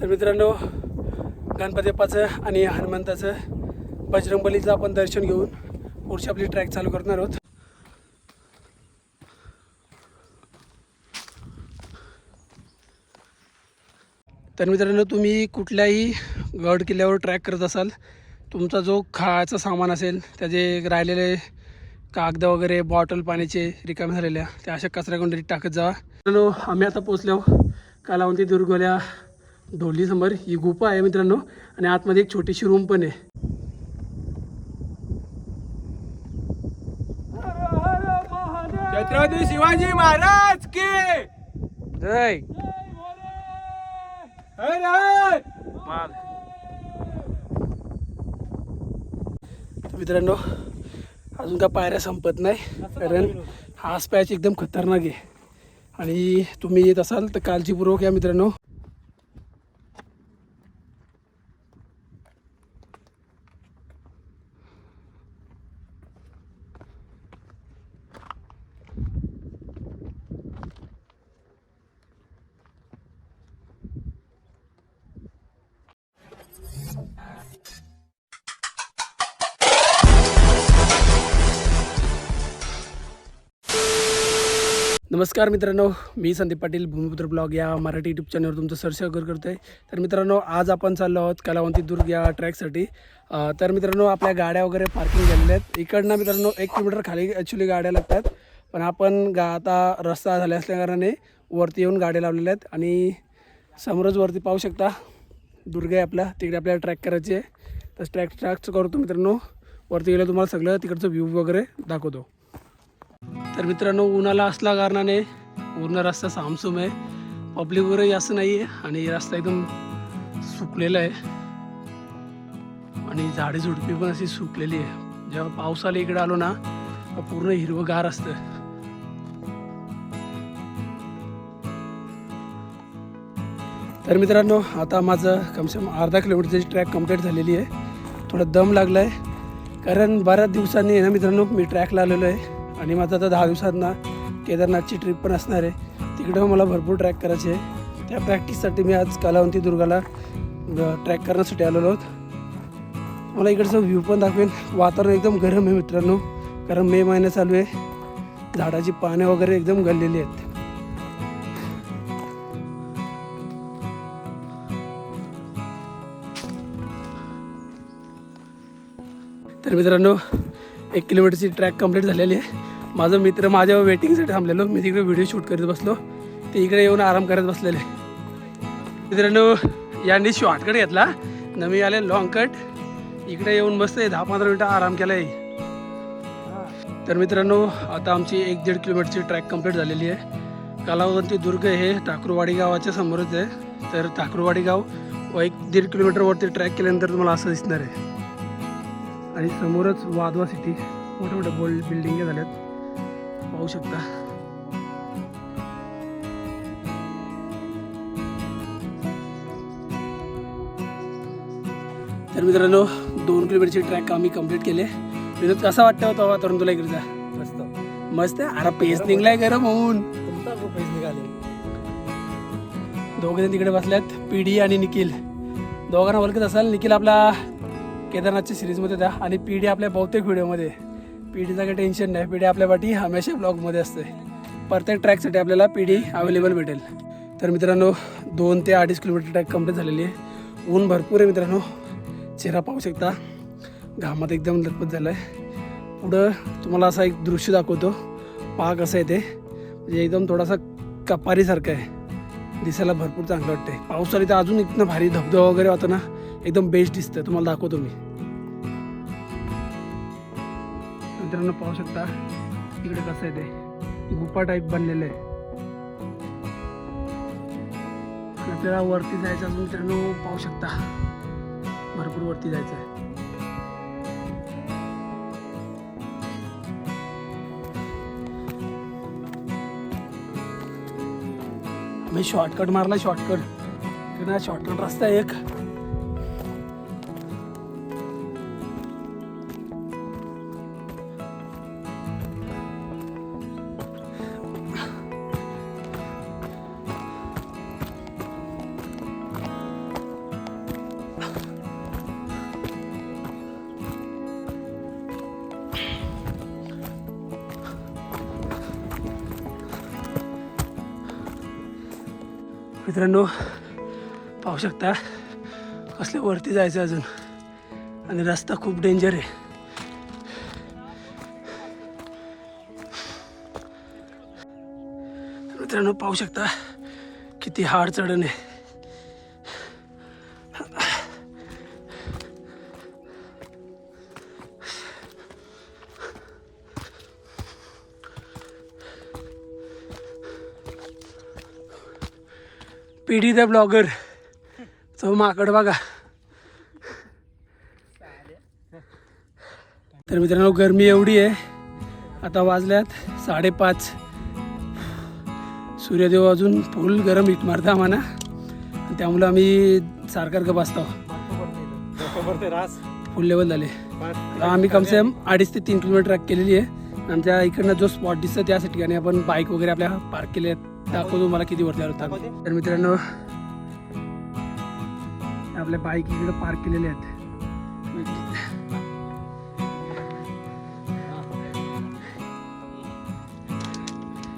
तर मित्रांनो गणपतीप्पाचं आणि हनुमंताचं बजरंगबलीचं आपण दर्शन घेऊन पुढची आपली ट्रॅक चालू करणार आहोत. तर मित्रांनो तुम्ही कुठल्याही गड किल्ल्यावर ट्रॅक करत असाल तुमचा जो खायचा सामान असेल त्याचे राहिलेले कागद वगैरे बॉटल पाण्याचे रिकामे झालेल्या त्या अशा कचऱ्याकुंडीत टाकत जा. मित्रांनो आम्ही आता पोचलो कालावंती दुर्गोल्या ढोलीसमोर ही गुफा आहे मित्रांनो. आणि आतमध्ये एक छोटीशी रूम पण आहे. छत्रपती शिवाजी महाराज की? जय. मित्रांनो अजून का पायऱ्या संपत नाही कारण हा पॅच एकदम खतरनाक आहे. आणि तुम्ही येत असाल तर काळजीपूर्वक या मित्रांनो. नमस्कार मित्रांनो मी संदीप पाटील भूमिपुत्र ब्लॉग या मराठी यूट्यूब चॅनलवर तुमचं सरसागर करतो आहे तर मित्रांनो आज आपण चाललो आहोत कलावंती दुर्ग या ट्रॅकसाठी तर मित्रांनो आपल्या गाड्या वगैरे पार्किंग झालेल्या आहेत. इकडनं मित्रांनो एक किलोमीटर खाली ॲक्च्युली गाड्या लागतात. पण आपण गा आता रस्ता झाल्या असल्याकारणाने वरती येऊन गाड्या लावलेल्या आहेत. आणि समोरच वरती पाहू शकता दुर्ग आहे आपला. तिकडे आपल्याला ट्रॅक करायची आहे. तर ट्रॅक ट्रॅकचं करतो मित्रांनो वरती गेलं तुम्हाला सगळं तिकडचं व्ह्यू वगैरे दाखवतो. तर मित्रांनो उन्हाला असल्या कारणाने पूर्ण रस्ता सामसूम आहे. पब्लिक वगैरे जास्त नाही आहे आणि रस्ता एकदम सुकलेला आहे. आणि झाडे झुडपी पण अशी सुकलेली आहे. जेव्हा पावसाला इकडे आलो ना पूर्ण हिरवंगार असतं. तर मित्रांनो आता माझं कमसे कम अर्धा किलोमीटरची ट्रॅक कंप्लीट झालेली आहे. थोडं दम लागला आहे कारण बऱ्याच दिवसांनी आहे ना मित्रांनो मी ट्रॅकला आलेलो आहे. आणि माझं आता दहा दिवसांना केदारनाथची ट्रिप पण असणार आहे. तिकडं मला भरपूर ट्रॅक करायचे आहे. त्या प्रॅक्टिससाठी मी आज कलावंती दुर्गाला ट्रॅक करण्यासाठी आलेलो आहोत. मला इकडचं व्ह्यू पण दाखवेन. वातावरण एकदम गरम आहे मित्रांनो. कारण मे महिना चालू आहे. झाडाची पाने वगैरे एकदम गळलेली आहेत. तर मित्रांनो एक किलोमीटरची ट्रॅक कंप्लीट झालेली आहे. माझा मित्र माझ्या वेटिंगसाठी थांबलेलो. मी तिकडे व्हिडिओ शूट करत बसलो. ते इकडे येऊन आराम करत बसलेले. मित्रांनो यांनी शॉर्टकट घेतला. न मी आले लॉंग कट इकडे येऊन मस्त दहा पंधरा मिनटं आराम केला आहे तर मित्रांनो आता आमची एक दीड किलोमीटरची ट्रॅक कंप्लीट झालेली आहे. कालावंती दुर्ग हे टाकरूवाडी गावाच्या समोरच आहे. तर टाकरूवाडी गाव व एक दीड किलोमीटरवरती ट्रॅक केल्यानंतर तुम्हाला असं दिसणार आहे. आणि समोरच वाधवा सिटी मोठ्या मोठ्या बोल्ड बिल्डिंग झाल्यात पाहू शकता. तर मित्रांनो दोन किलोमीटरची ट्रॅक आम्ही कंप्लीट केले. विनोद कसा वाटतं होता वातावरण तुला इकडचा मस्त. मस्त अरे पेस निघलाय गरम होऊन. तुमचा खूप पैसे निघाले. दोघे जण तिकडे बसल्यात पीडी आणि निखिल. दोघांना ओळखत असाल निखिल आपला केदारनाथच्या सिरीजमध्ये होता आणि पीडी आपल्या बहुतेक व्हिडिओमध्ये पीडीचं काही टेन्शन नाही. पीडी आपल्या पाठी हमेशा ब्लॉगमध्ये असते. प्रत्येक ट्रॅकसाठी आपल्याला पीडी अवेलेबल भेटेल. तर मित्रांनो दोन ते अडीच किलोमीटर ट्रॅक कंप्लीट झालेली आहे. ऊन भरपूर आहे मित्रांनो. चेहरा पाहू शकता. घामात एकदम लखपत झाला आहे पुढं तुम्हाला असा एक दृश्य दाखवतो. पहा कसं आहे ते. म्हणजे एकदम थोडासा कपारीसारखं आहे. दिसायला भरपूर चांगलं वाटतंय. पावसाळी तर अजून इथनं भारी धबधबा वगैरे होता ना एकदम बेस्ट दिसतं तुम्हाला दाखवतो मी. मित्रांनो पाहू शकता इकडे कसं आहे ते गुफा टाईप बनलेलं आहे. आपल्याला वरती जायचं अजून मित्रांनो पाहू शकता. भरपूर वरती जायचं आहे. मी शॉर्टकट मारला शॉर्टकट शॉर्टकट रस्ता आहे एक. मित्रांनो पाहू शकता कसले वरती जायचं अजून. आणि रस्ता खूप डेंजर आहे. मित्रांनो पाहू शकता किती हाड चढण आहे. पिढी द ब्लॉगर. तो माकड बघा. तर मित्रांनो गरमी एवढी आहे. आता वाजल्यात साडेपाच. सूर्यदेव अजून फुल गरम हिट मारता आम्हाला. त्यामुळे त्यामुळं आम्ही सारखं बसतो. फुल लेवल झाले. आम्ही कमसे कम अडीच ते तीन किलोमीटर ट्रॅक केलेली आहे. आमच्या इकडनं जो स्पॉट दिसतो त्याच ठिकाणी आपण बाईक वगैरे आपल्या पार्क केल्या आहेत दाखवतो मला किती वरती आलो तर मित्रांनो आपल्या बाईक इकडे पार्क केलेल्या आहेत.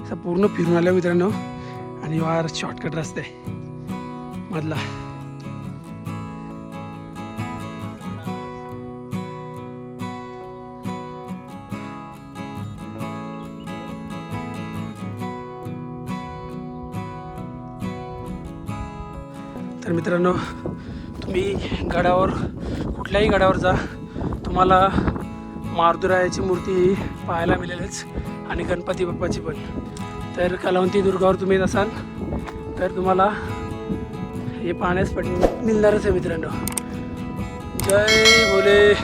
असं पूर्ण फिरून आलं मित्रांनो. आणि वार शॉर्टकट रस्ता आहे. मधला. तर मित्रांनो तुम्ही गडावर कुठल्याही गडावर जा. तुम्हाला मारुदुरायाची मूर्ती पाहायला मिळेलच आणि गणपती बाप्पाची पण. तर कलावंती दुर्गावर तुम्ही नसाल तर तुम्हाला हे पाहण्यास पण मिळणारच आहे मित्रांनो. जय भोले.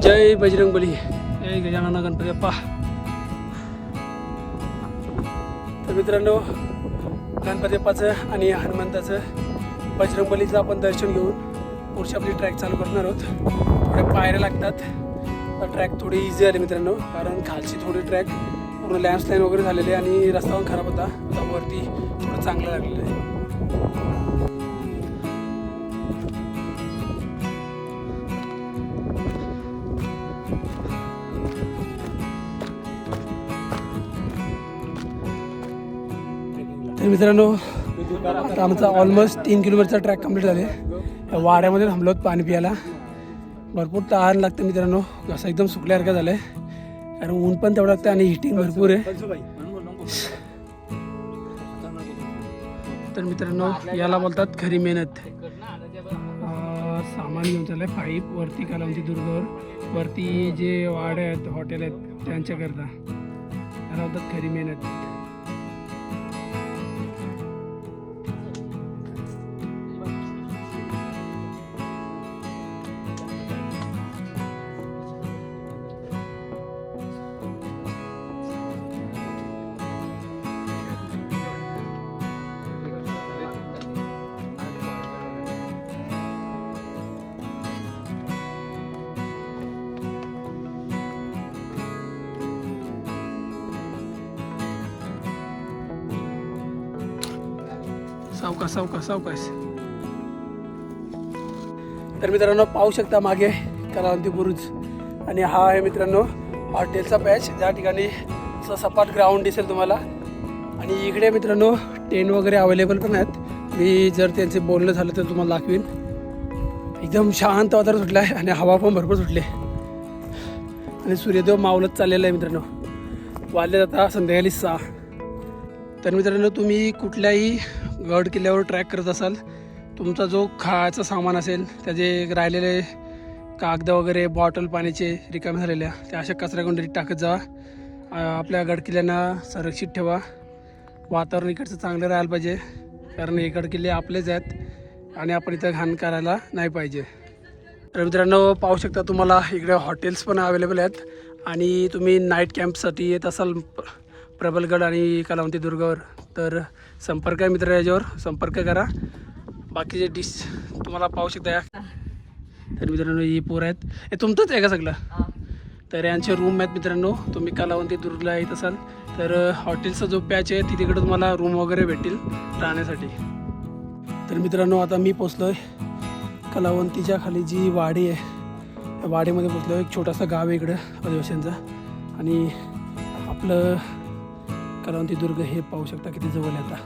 जय बजरंग बली जय गजानन गणपती बाप्पा. तर मित्रांनो गणपतीपाचं आणि हनुमंताचं बजरंगबलीचं आपण दर्शन घेऊन पुढची आपली ट्रॅक चालू करणार आहोत. थोड्या पायऱ्या लागतात. तर ट्रॅक थोडी इझी आली मित्रांनो कारण खालची थोडी ट्रॅक पूर्ण लँडस्लाईन वगैरे झालेली आहे आणि रस्ता पण खराब होता. आता वरती थोडं चांगलं लागलेलं आहे. तर मित्रांनो आता आमचा ऑलमोस्ट तीन किलोमीटरचा ट्रॅक कंप्लीट झाले या वाड्यामध्ये थांबलो पाणी प्यायला. भरपूर तहान लागतं मित्रांनो. असं एकदम सुकल्यासारखं झालं आहे कारण ऊन पण तेवढं लागतं आणि हिटिंग भरपूर आहे. तर मित्रांनो याला बोलतात खरी मेहनत. सामान घेऊन चाललंय पाईप वरती कलावंती दुर्गावर. वरती जे वाड्या आहेत हॉटेल आहेत त्यांच्याकरता. याला बोलतात खरी मेहनत. सावकाश सावकाश सावकाश तर मित्रांनो पाहू शकता मागे कलावंती बुरुज. आणि हा आहे मित्रांनो हॉटेलचा पॅच. ज्या ठिकाणी सपाट ग्राउंड दिसेल तुम्हाला. आणि इकडे मित्रांनो टेन वगैरे अवेलेबल पण आहेत. मी जर त्यांचे बोलणं झालं तर तुम्हाला दाखवीन. एकदम शांत वातावरण सुटलं आहे आणि हवा पण भरपूर सुटली. आणि सूर्यदेव मावलत चाललेला आहे मित्रांनो. वाजले जाता संध्याकाळी सहा. तर मित्रांनो तुम्ही कुठल्याही गड किल्ल्यावर ट्रॅक करत असाल तुमचा जो खायचं सामान असेल त्याचे राहिलेले कागद वगैरे बॉटल पाण्याचे रिकामे झालेल्या त्या अशा कचऱ्याकुंडीत टाकत जा. आपल्या गड किल्ल्यांना संरक्षित ठेवा. वातावरण इकडचं चांगलं राहायला पाहिजे कारण हे गड किल्ले आपलेच आहेत आणि आपण इथं घाण करायला नाही पाहिजे. तर मित्रांनो पाहू शकता तुम्हाला इकडे हॉटेल्स पण अवेलेबल आहेत आणि तुम्ही नाईट कॅम्पसाठी येत असाल प्रबलगड आणि कलावंती दुर्गावर. तर संपर्क आहे मित्र याच्यावर. संपर्क करा. बाकीचे डिश तुम्हाला पाहू शकता या. तर मित्रांनो ही पोरं आहेत. हे तुमचंच आहे का सगळं? तर यांचे रूम आहेत मित्रांनो. तुम्ही कलावंती दुर्गला येत असाल. तर हॉटेलचा जो पॅच आहे तिकडे तुम्हाला रूम वगैरे भेटतील राहण्यासाठी. तर मित्रांनो आता मी पोचलो आहे कलावंतीच्या खाली जी वाडी आहे त्या वाडीमध्ये पोचलो एक छोटासा गाव आहे इकडं आदिवासींचा. आणि आपलं कलावंती दुर्ग हे पाहू शकता किती जवळ आहे आता.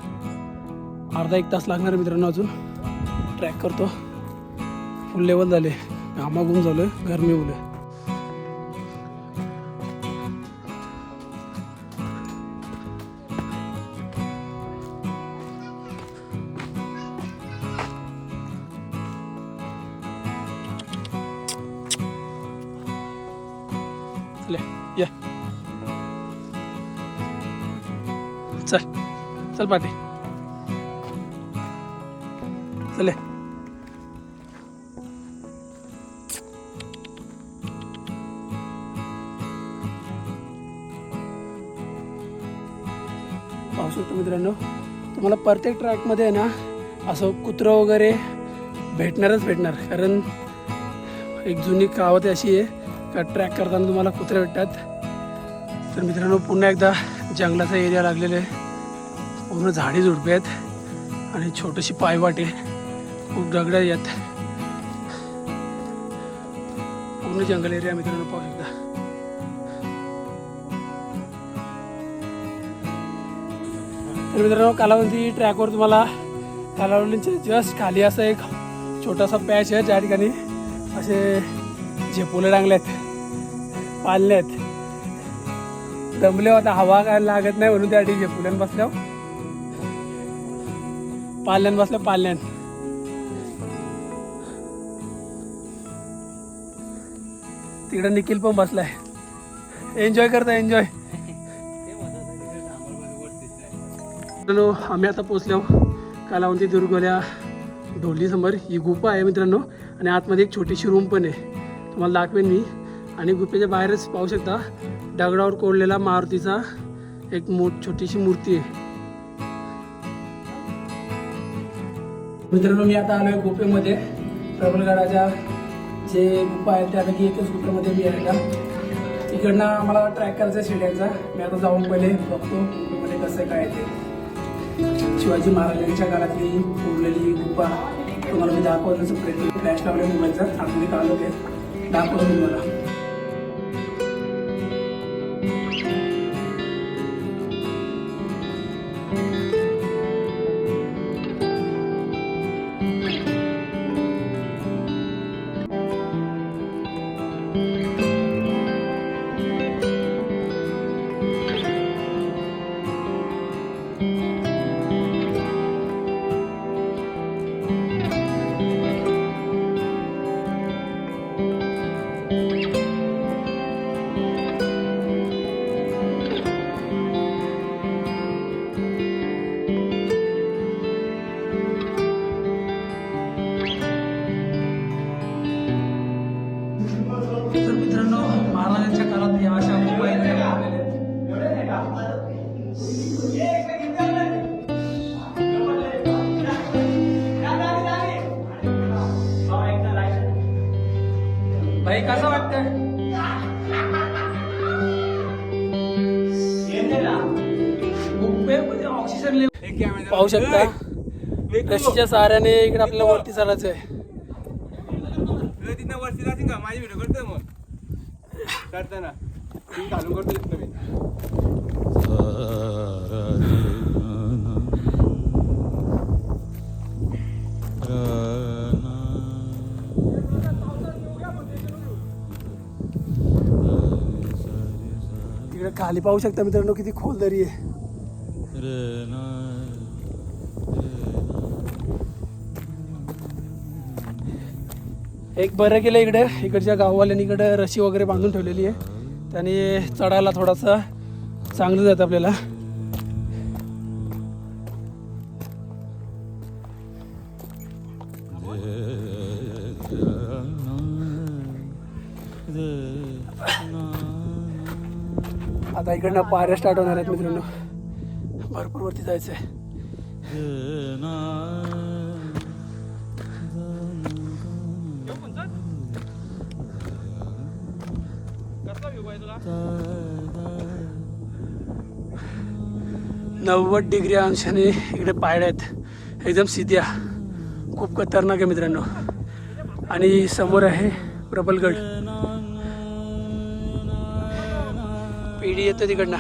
अर्धा एक तास लागणार मित्रांनो अजून. ट्रॅक करतो. फुल लेवल झाले. घामाघूम झालो आहे गरमी उलं चल या. चल. चल पाटे. चले. पाहू शकतो मित्रांनो तुम्हाला प्रत्येक ट्रॅकमध्ये आहे ना असं कुत्रं वगैरे भेटणारच भेटणार. कारण एक जुनी कहावत अशी आहे का ट्रॅक करताना तुम्हाला कुत्रे भेटतात. तर मित्रांनो पुन्हा एकदा जंगलाचा एरिया लागलेला आहे. पूर्ण झाडे झुडपे आहेत आणि छोटीशी पायवाट आहे खूप दगड आहेत. पूर्ण जंगल एरिया मित्रांनो पाहू शकता. तर मित्रांनो कालावधी ट्रॅकवर तुम्हाला कालावंतीच्या जस्ट खाली असं एक छोटासा पॅच आहे. ज्या ठिकाणी असे झेपुले टांगले आहेत पालले आहेत. दमले होता हवा काय लागत नाही म्हणून त्या ठिकाणी झेपुल्यान बसल्यावर पाल्यान बसलं पाल्यान तिकडे निखिल पण बसलाय. एन्जॉय करता एन्जॉय मित्रांनो आम्ही आता पोचलो कालावंती दुर्गोल्या ढोली समोर. ही गुफा आहे मित्रांनो आणि आतमध्ये एक छोटीशी रूम पण आहे. तुम्हाला दाखवेन मी. आणि गुफेच्या बाहेरच पाहू शकता दगडावर कोरलेला मारुतीचा एक मो छोटीशी मूर्ती आहे. मित्रांनो मी आता आलो आहे गुफेमध्ये प्रबलगडाच्या जे गुफा आहेत त्यापैकी एकच गुफेमध्ये मी आहे का तिकडनं आम्हाला ट्रॅक करायचा शिड्यांचा मी आता जाऊन पहिले बघतो गुफेमध्ये कसं काय ते. शिवाजी महाराजांच्या काळातली उरलेली गुफा तुम्हाला मी दाखवण्याचा प्रयत्न फ्लॅश लावले मोबाईलचा आतमध्ये काढलो ते दाखवतो तुम्हाला. पाहू शकता. रशीच्या सहाऱ्याने इकडे आपल्याला वरती चालायचं आहे. वरती का? माझी व्हिडिओ करतोय मग. करताना घालून करतो मी. इकडे खाली पाहू शकता मित्रांनो किती खोल दरी आहे. एक बरं केलं इकडे. इकडच्या गाववाल्यांनी इकडे रशी वगैरे बांधून ठेवलेली आहे. त्याने चढायला थोडासा चांगलं जातं आपल्याला. आता इकडनं पायऱ्या स्टार्ट होणार आहेत मित्रांनो. भरपूर वरती जायचं आहे नव्वद डिग्री अंशाने इकडे पायड्या आहेत. एकदम सिध्या खूप खतरनाक आहे मित्रांनो. आणि समोर आहे प्रबलगड. पिढी येतं तिकडनं.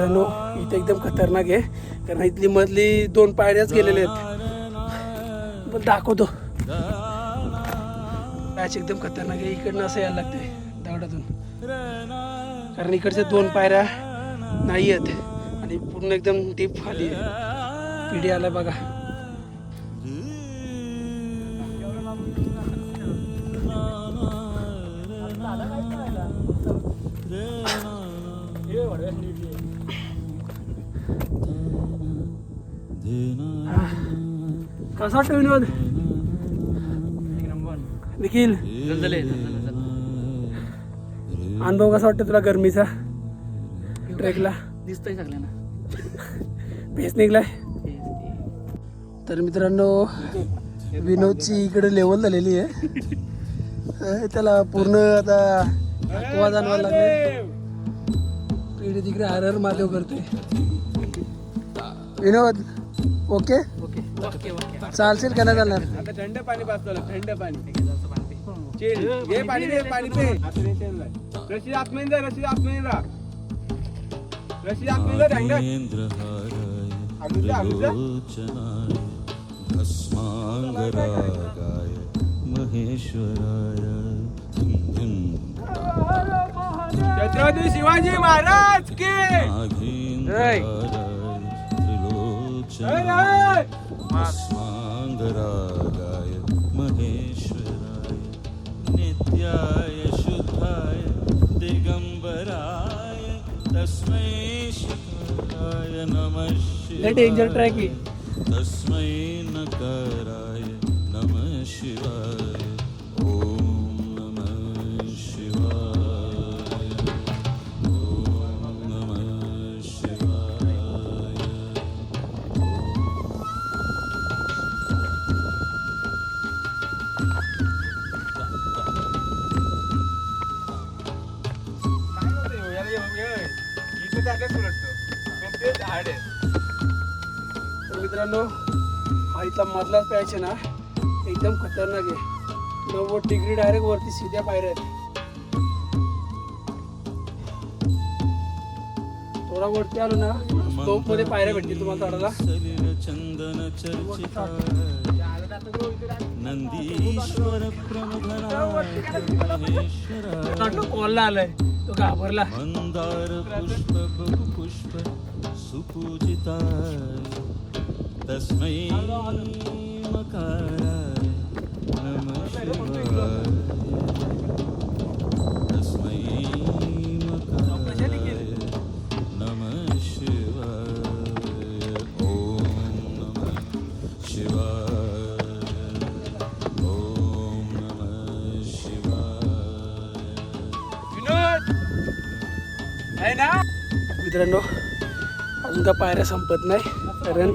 मित्रांनो इथे एकदम खतरनाक आहे. कारण इथली मधली दोन पायऱ्याच गेलेले आहेत. पण दाखवतो. पॅच एकदम खतरनाक आहे. इकडनं असं यायला लागते दगडातून कारण इकडच्या दोन पायऱ्या नाही आहेत. आणि पूर्ण एकदम डीप खाली आहे. पिढी आला बघा. कसा वाटतं विनोद निखिल अनुभव कसा वाटतं तुला गरमीचा ट्रेकला दिसतंय सगळ्यांना पेस निघलाय तर मित्रांनो विनोदची इकडे लेवल झालेली आहे. त्याला पूर्ण आता थकवा जाणवायला लागले. पिढी तिकडे हर हर महादेव करते विनोद ओके ओके ओके ओके चालशील का नाही चालणार? आता थंड पाणी पाचतो थंड पाणी. चिल घे पाणी दे पाणी. रशी रशी रशी. भस्मांगरागाय महेश्वराय छत्रपती शिवाजी महाराज के! नागेंद्राय भस्मांगरागाय महेश्वराय नित्याय शुद्धाय दिगंबराय तस्मै शिखराय नमः शिवाय। तस्मै नकाराय नमः शिवाय। उलटतो. पण ते झाड आहे. तर मित्रांनो हा इथला मधलाच पॅच आहे ना एकदम खतरनाक आहे नव्वद डिग्री डायरेक्ट वरती सीध्या पायऱ्या आहेत थोडा वरती आलो ना स्कोपमध्ये पायऱ्या भेटतील तुम्हाला चढायला चंदन नंदीश्वर महेश्वराय कॉलला आलाय तो घाबरला. मंदार पुष्प बहुपुष्प सुपूजिताय. तस्मै मकाराय नमः शिवाय. मित्रांनो अजून त्या पायऱ्या संपत नाही कारण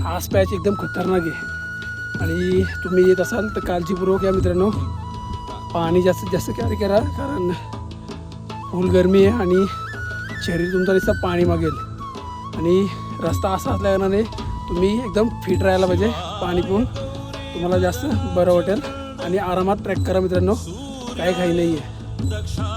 हा पॅच एकदम खतरनाक आहे. आणि तुम्ही येत असाल तर काळजीपूर्वक या मित्रांनो. पाणी जास्तीत जास्त कॅरी करा कारण फुल गरमी आहे आणि शरीर तुमचा नुसतं पाणी मागेल. आणि रस्ता असा असल्याकारणाने तुम्ही एकदम फिट राहायला पाहिजे पाणी पिऊन. तुम्हाला जास्त बरं वाटेल. आणि आरामात ट्रॅक करा मित्रांनो. काही काही नाही आहे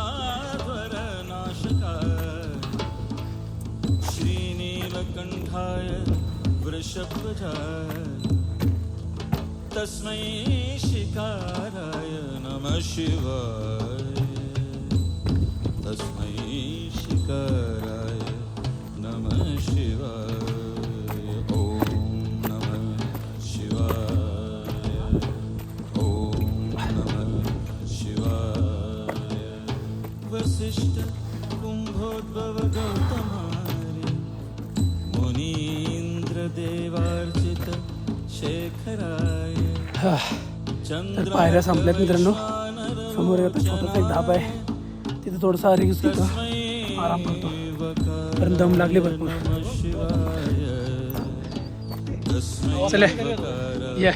तस्मै शिकाराय नमः शिवाय। तस्मै शिकाराय नमः शिवाय। ॐ नमः शिवाय। ॐ नमः शिवाय। वसिष्ठ कुम्भोद्भव गौतमारि मुनीन्द्र शेखराय तर पायऱ्या संपल्यात मित्रांनो. समोर आता छोटासा एक धाबा आहे. तिथे थोडासा रिक्स घेतो आराम करतो. कारण दम लागले भरपूर. चले या.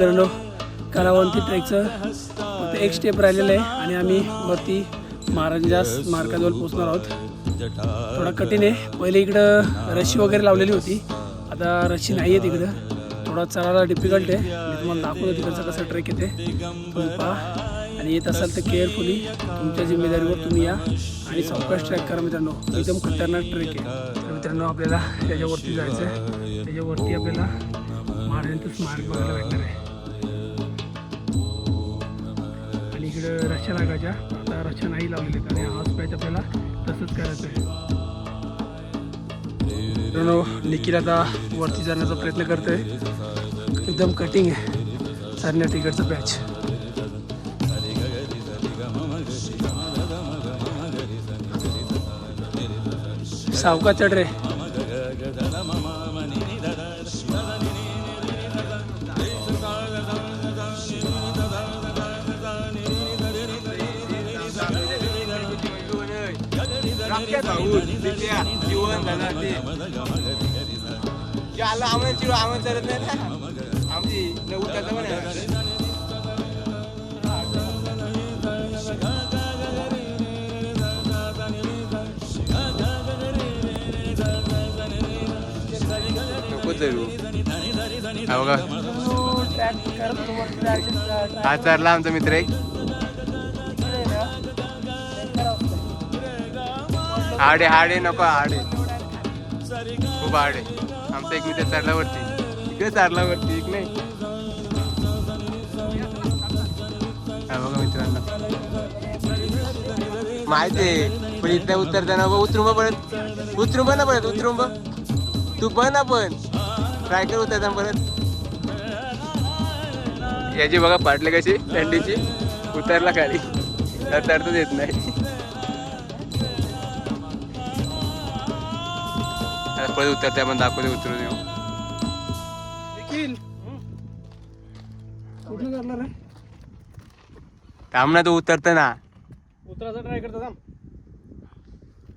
मित्रांनो कलावंती ट्रेकचं फक्त एक स्टेप राहिलेलं आहे आणि आम्ही वरती महाराजांच्या मार्काजवळ पोहोचणार आहोत. थोडा कठीण आहे. पहिले इकडं रशी वगैरे लावलेली होती. आता रशी नाही आहे तिकडं थोडा चढायला डिफिकल्ट आहे. मी तुम्हाला दाखवतो तिकडचा कसा ट्रेक येते. तुम्ही पहा. आणि येत असाल तर केअरफुली तुमच्या जिम्मेदारीवर तुम्ही या आणि सावकाश ट्रॅक करा मित्रांनो. एकदम खतरनाक ट्रेक आहे. तर मित्रांनो आपल्याला त्याच्यावरती जायचं आहे त्याच्यावरती आपल्याला महाराजांचं स्मारक बघायला भेटणार आहे. इकडं रक्षा लागायच्या आता रक्षा नाही लावलेली आणि हाच पॅच आपल्याला तसंच करायचं आहे. मित्रांनो निखिल आता वरती जाण्याचा प्रयत्न करतोय. एकदम कटिंग आहे. चढण्या तिकडचं पॅच सावका चढ रे. जाऊन तिथल्या जीवन झाला ते जे आलं आम्हाला चिरू आम्हाला चालत नाही ना. आमची नऊ त्याचं पण आहे. नको चढू बघा. चढला आमचा मित्र एक. हाडे हाडे नको हाडे. खूप हाडे. आमचा एक मित्र चढला वरती इकडे चढला एक नाही. हा बघा मित्रांनो. माहिती आहे पण इथल्या उतरताना बघ उतरून बघ परत उतरून ना परत उतरून तू बघ ना पण. ट्राय कर उतरताना परत. याची बघा पाटले कशी थंडीची. उतरला खाली. तरतच येत नाही. परत उतरते आपण दाखवते उतरू देऊ. निखिल. कुठलं करणार आहे थांब ना तू उतरत ना. उतरायचा ट्राय करता थांब.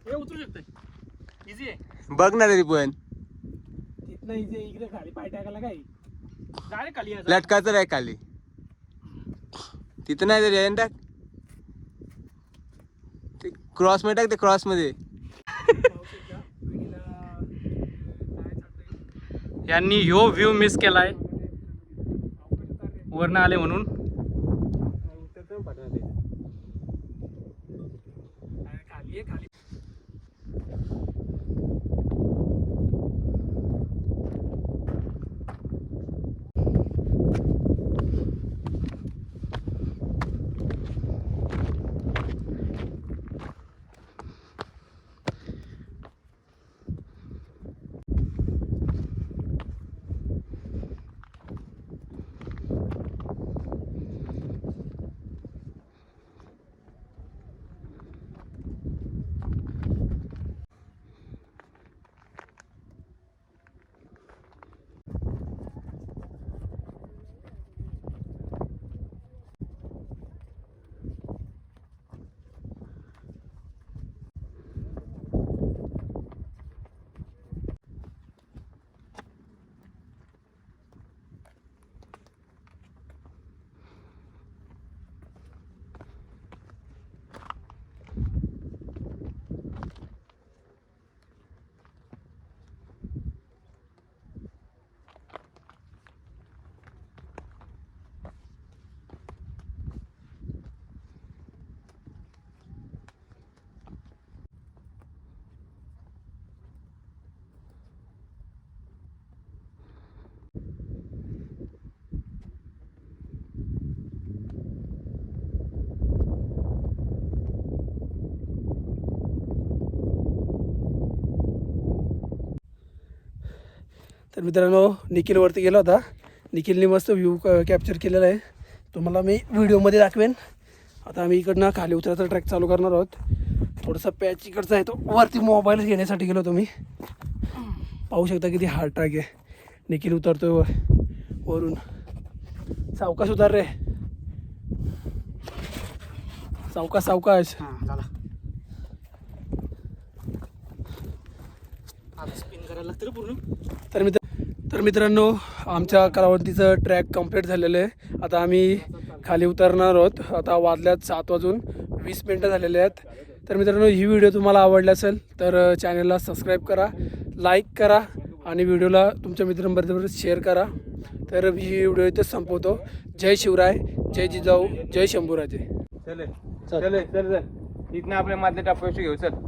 हे उतरू शकतोय. इझी आहे. बघ ना तरी पण. तिथनं इथे इकडे खाली पाय टाकायला काय? डायरेक्ट खाली यायचं. लटकाचं आहे खाली. तिथं नाही तरी आहे टाक ते क्रॉसमध्ये टाक ते क्रॉसमध्ये. यांनी ह्यो व्ह्यू मिस केला आहे वरनं आले म्हणून खाली आहे खाली तर मित्रांनो निखिल वरती गेला होता. निखिलने मस्त व्ह्यू कॅप्चर केलेला आहे. तुम्हाला मी व्हिडिओमध्ये दाखवेन. आता आम्ही इकडनं खाली उतरायचा ट्रॅक चालू करणार आहोत. थोडंसं पॅच इकडचा आहे तो वरती मोबाईल घेण्यासाठी गेलो तुम्ही पाहू शकता किती हार्ड ट्रॅक आहे. निखिल उतरतोय वर वरून. सावकाश उतार रे. सावकाश सावकाश. तर मित्र तर मित्रांनो आमच्या कलावंतीचं ट्रॅक कंप्लीट झालेलं आहे. आता आम्ही खाली उतरणार आहोत. आता वाजल्यात सात वाजून वीस मिनटं झालेले आहेत. तर मित्रांनो ही व्हिडिओ तुम्हाला आवडली असेल तर चॅनलला सबस्क्राईब करा लाईक करा आणि व्हिडिओला तुमच्या मित्रांबरोबर शेअर करा. तर ही व्हिडिओ इथेच संपवतो. जय शिवराय जय जिजाऊ जय शंभूराजे. चले चले. चल चल इथनं आपल्या माथल्या टापव्याशी घेऊ चल.